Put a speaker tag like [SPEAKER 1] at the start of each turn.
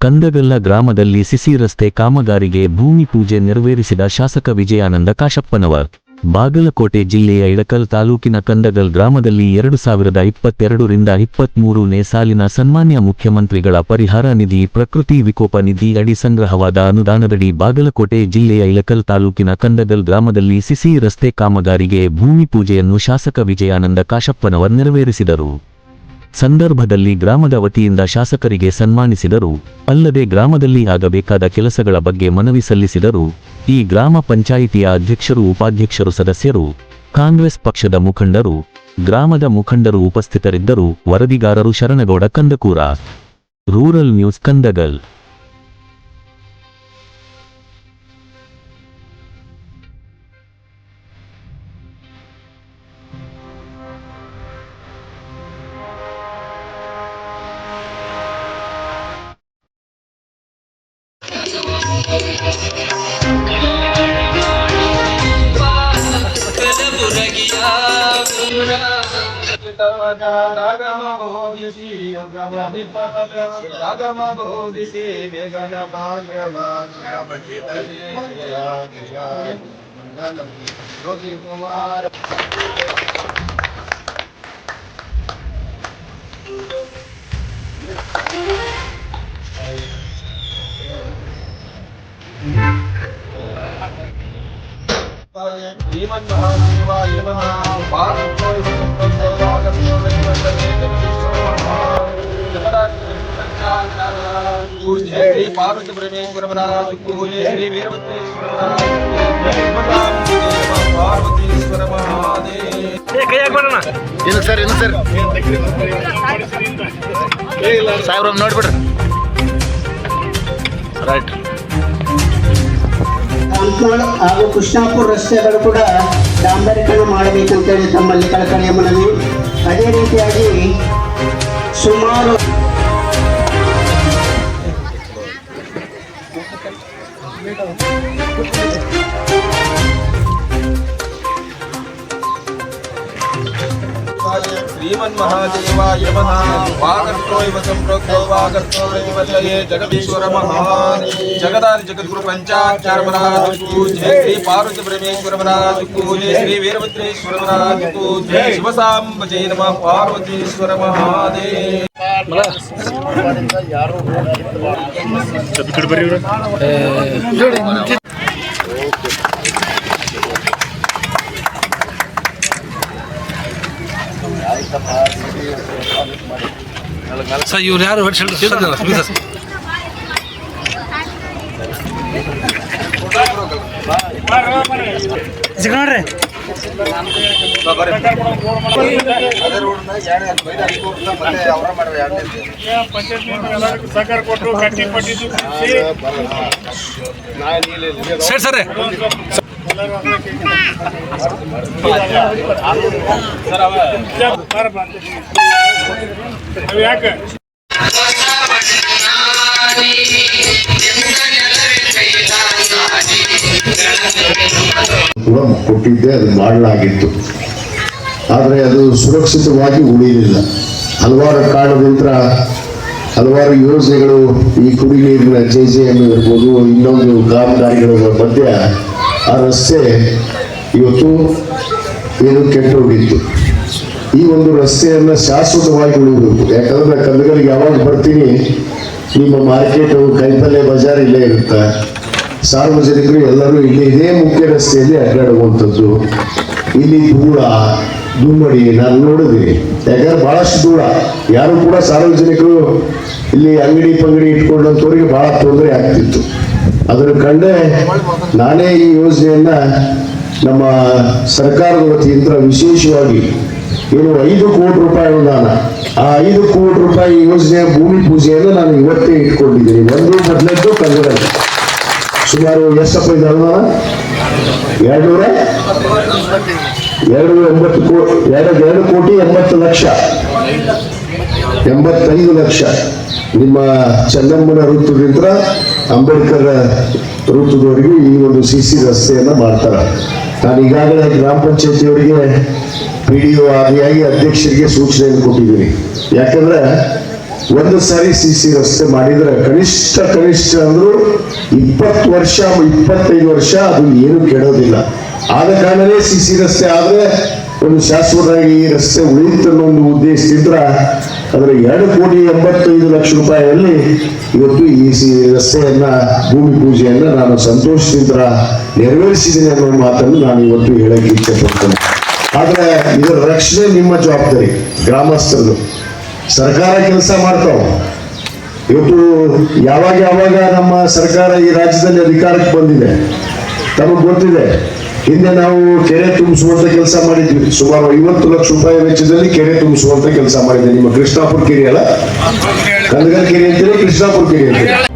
[SPEAKER 1] ಕಂದಗಲ್ಲ ಗ್ರಾಮದಲ್ಲಿ ಸಿಸಿ ರಸ್ತೆ ಕಾಮಗಾರಿಗೆ ಭೂಮಿ ಪೂಜೆ ನೆರವೇರಿಸಿದ ಶಾಸಕ ವಿಜಯಾನಂದ ಕಾಶಪ್ಪನವರ್. ಬಾಗಲಕೋಟೆ ಜಿಲ್ಲೆಯ ಇಳಕಲ್ ತಾಲೂಕಿನ ಕಂದಗಲ್ ಗ್ರಾಮದಲ್ಲಿ ಎರಡು ಸಾವಿರದ ಇಪ್ಪತ್ತೆರಡರಿಂದ ಇಪ್ಪತ್ಮೂರನೇ ಸಾಲಿನ ಸನ್ಮಾನ್ಯ ಮುಖ್ಯಮಂತ್ರಿಗಳ ಪರಿಹಾರ ನಿಧಿ ಪ್ರಕೃತಿ ವಿಕೋಪ ನಿಧಿ ಅಡಿ ಸಂಗ್ರಹವಾದ ಅನುದಾನದಡಿ ಬಾಗಲಕೋಟೆ ಜಿಲ್ಲೆಯ ಇಳಕಲ್ ತಾಲೂಕಿನ ಕಂದಗಲ್ ಗ್ರಾಮದಲ್ಲಿ ಸಿಸಿ ರಸ್ತೆ ಕಾಮಗಾರಿಗೆ ಭೂಮಿ ಪೂಜೆಯನ್ನು ಶಾಸಕ ವಿಜಯಾನಂದ ಕಾಶಪ್ಪನವರ್ ನೆರವೇರಿಸಿದರು. ಸಂದರ್ಭದಲ್ಲಿ ಗ್ರಾಮದ ವತಿಯಿಂದ ಶಾಸಕರಿಗೆ ಸನ್ಮಾನಿಸಿದರು. ಅಲ್ಲದೆ ಗ್ರಾಮದಲ್ಲಿ ಆಗಬೇಕಾದ ಕೆಲಸಗಳ ಬಗ್ಗೆ ಮನವಿ ಸಲ್ಲಿಸಿದರು. ಈ ಗ್ರಾಮ ಪಂಚಾಯಿತಿಯ ಅಧ್ಯಕ್ಷರು, ಉಪಾಧ್ಯಕ್ಷರು, ಸದಸ್ಯರು, ಕಾಂಗ್ರೆಸ್ ಪಕ್ಷದ ಮುಖಂಡರು, ಗ್ರಾಮದ ಮುಖಂಡರು ಉಪಸ್ಥಿತರಿದ್ದರು. ವರದಿಗಾರರು Sharanagouda, Kandakura. Rural news, Kandagal.
[SPEAKER 2] तवगागमभोदिषि योगमभिपगमभोदिषि वेगनभाग्यभाग्योगि कुमार श्रीमन्महादेवाय नमः पार्वती ಶ್ರೀ
[SPEAKER 3] ಇಲ್ಲ ಸರ್ ಇಲ್ಲ ಸರ್ ಸಾಹೇಬ್ರ ನೋಡ್ಬಿಡ್ರಿ ರೈಟ್
[SPEAKER 4] ಅಂಕೋಳ ಹಾಗೂ ಕೃಷ್ಣಾಪುರ ರಸ್ತೆಗಳು ಕೂಡ ಡಾಂಬರೀಕರಣ ಮಾಡಬೇಕಂತೇಳಿ ತಮ್ಮಲ್ಲಿ ಕಳಕಳಿಯ ಮನವಿ ಅದೇ ರೀತಿಯಾಗಿ ಸುಮಾರು
[SPEAKER 2] మహాదేవాయ నమః వాగర్తోయవ సంప్రోక్తో వాగర్తో ప్రతిపల్లయే జగదీశ్వర మహాని జగదాది జగద్గురు పంచాక్షర మహారాజుకు జయ శ్రీ పార్వతి పరమేశ్వర మహారాజుకు జయ శ్రీ వీరభద్రేశ్వర మహారాజుకు జయ శివసాంబ జయ నమ పార్వతీశ్వర మహాదే ఇక్కడ
[SPEAKER 5] ಸರ್ ಇವ್ರು ಯಾರು ಸರ್ ಸಿಗೋಣ್ರಿ
[SPEAKER 6] ಸಹಕಾರ ಕೊಟ್ಟರು ಕಟ್ಟಿ
[SPEAKER 5] ಸರ್ ಸರಿ
[SPEAKER 7] ಸರಿ. ಕೊಟ್ಟಿದ್ದೆ, ಅದು ಮಾಡಲಾಗಿತ್ತು ಆದರೆ ಅದು ಸುರಕ್ಷಿತವಾಗಿ ಉಳಿಯಲಿಲ್ಲ. ಹಲವಾರು ಕಾರಣದಿಂದ ಹಲವಾರು ಯೋಜನೆಗಳು ಈ ಕುಡಿ ನೀರಿನ ಜೆ ಜೆ ಎಂ ಇರ್ಬೋದು, ಇನ್ನೊಂದು ಕಾಮಗಾರಿಗಳ ಮಧ್ಯ ಆ ರಸ್ತೆ ಇವತ್ತು ಏನು ಕೆಟ್ಟು ಹೋಗಿತ್ತು. ಈ ಒಂದು ರಸ್ತೆಯನ್ನು ಶಾಶ್ವತವಾಗಿ ಉಳಿಬೇಕು. ಯಾಕಂದ್ರೆ ಕಲ್ಲುಗಳಿಗೆ ಯಾವಾಗ ಬರ್ತೀನಿ, ನಿಮ್ಮ ಮಾರ್ಕೆಟು ಕೈಪಲ್ಯ ಬಜಾರ್ ಇಲ್ಲೇ ಇರುತ್ತೆ? ಸಾರ್ವಜನಿಕರು ಎಲ್ಲರೂ ಇಲ್ಲಿ ಇದೇ ಮುಖ್ಯ ರಸ್ತೆಯಲ್ಲಿ ಅಡ್ಡಾಡುವಂಥದ್ದು. ಇಲ್ಲಿ ಧೂಳ ದುಮ್ಮಡಿ ನಾನು ನೋಡಿದ್ವಿ ಯಾಕಂದ್ರೆ ಬಹಳಷ್ಟು ದೂರ ಯಾರು ಕೂಡ ಸಾರ್ವಜನಿಕರು ಇಲ್ಲಿ ಅಂಗಡಿ ಪಂಗಡಿ ಇಟ್ಕೊಂಡಂಥವ್ರಿಗೆ ಬಹಳ ತೊಂದರೆ ಆಗ್ತಿತ್ತು. ಅದನ್ನು ಕಂಡೇ ನಾನೇ ಈ ಯೋಜನೆಯನ್ನ ನಮ್ಮ ಸರ್ಕಾರದ ವತಿಯಿಂದ ವಿಶೇಷವಾಗಿ ಏನು ಐದು ಕೋಟಿ ರೂಪಾಯಿ ಅನುದಾನ. ಆ ಐದು ಕೋಟಿ ರೂಪಾಯಿ ಯೋಜನೆ ಭೂಮಿ ಪೂಜೆಯನ್ನು ನಾನು ಇವತ್ತೇ ಇಟ್ಕೊಂಡಿದ್ದೀನಿ. ಒಂದು ಮೊದಲದ್ದು ಕನ್ನಡ ಸುಮಾರು ಎಷ್ಟಪ್ಪ ಇದೆ ಅನುದಾನ? ಎರಡು ನೂರ ಎರಡು ಎಂಬತ್ತು ಕೋಟಿ ಎರಡು ಎರಡು ಕೋಟಿ ಎಂಬತ್ತು ಲಕ್ಷ. ಎಂಬತ್ತೈದು ಲಕ್ಷ. ನಿಮ್ಮ ಚೆನ್ನಮ್ಮನ ಋತುವಿಂದ ಅಂಬೇಡ್ಕರ್ ಋತುದವರೆಗೂ ಈ ಒಂದು ಸಿ ಸಿ ರಸ್ತೆಯನ್ನ ಮಾಡ್ತಾರೆ. ನಾನು ಈಗಾಗಲೇ ಗ್ರಾಮ ಪಂಚಾಯತಿಯವರಿಗೆ ಪಿ ಡಿ ಒ ಆದಿಯಾಗಿ ಅಧ್ಯಕ್ಷರಿಗೆ ಸೂಚನೆಯನ್ನು ಕೊಟ್ಟಿದ್ದೀನಿ. ಯಾಕಂದ್ರೆ ಒಂದು ಸಾರಿ ಸಿ ಸಿ ರಸ್ತೆ ಮಾಡಿದ್ರೆ ಕನಿಷ್ಠ ಕನಿಷ್ಠ ಅಂದ್ರು ಇಪ್ಪತ್ತು ವರ್ಷ, ಇಪ್ಪತ್ತೈದು ವರ್ಷ ಅದು ಏನು ಕೆಡೋದಿಲ್ಲ. ಆದ ಕಾರಣನೇ ಸಿ ಸಿ ರಸ್ತೆ ಆದ್ರೆ ಒಂದು ಶಾಶ್ವತವಾಗಿ ಈ ರಸ್ತೆ ಉಳಿಯುತ್ತೆ ಅನ್ನೋ ಒಂದು ಉದ್ದೇಶದಿಂದ ಅದರ ಎರಡು ಕೋಟಿ ಎಂಬತ್ತೈದು ಲಕ್ಷ ರೂಪಾಯಿಯಲ್ಲಿ ಇವತ್ತು ಈ ಸಿ ರಸ್ತೆಯನ್ನ, ಭೂಮಿ ಪೂಜೆಯನ್ನ ನಾನು ಸಂತೋಷದಿಂದ ನೆರವೇರಿಸಿದ್ದೀನಿ ಅನ್ನೋ ಮಾತನ್ನು ನಾನು ಇವತ್ತು ಹೇಳಕ್ಕೆ ಇಚ್ಛೆ ಪಡ್ತೇನೆ ಆದ್ರೆ ಇದರ ರಕ್ಷಣೆ ನಿಮ್ಮ ಜವಾಬ್ದಾರಿ, ಗ್ರಾಮಸ್ಥರದು. ಸರ್ಕಾರ ಕೆಲಸ ಮಾಡ್ತಾವ ಇವತ್ತು ಯಾವಾಗ ಯಾವಾಗ ನಮ್ಮ ಸರ್ಕಾರ ಈ ರಾಜ್ಯದಲ್ಲಿ ಅಧಿಕಾರಕ್ಕೆ ಬಂದಿದೆ, ತಮಗೆ ಗೊತ್ತಿದೆ. ಹಿಂದೆ ನಾವು ಕೆರೆ ತುಂಬಿಸುವಂತ ಕೆಲಸ ಮಾಡಿದ್ವಿ. ಸುಮಾರು ಐವತ್ತು ಲಕ್ಷ ರೂಪಾಯಿ ವೆಚ್ಚದಲ್ಲಿ ಕೆರೆ ತುಂಬಿಸುವಂತ ಕೆಲಸ ಮಾಡಿದ್ವಿ. ನಿಮ್ಮ ಕೃಷ್ಣಾಪುರ ಕೆರೆ ಅಲ್ಲ? ಕಂದಗಲ್ ಕೆರೆ ಅಂತೀರಿ ಕೃಷ್ಣಾಪುರ ಕೆರೆ ಅಂತೀರಿ?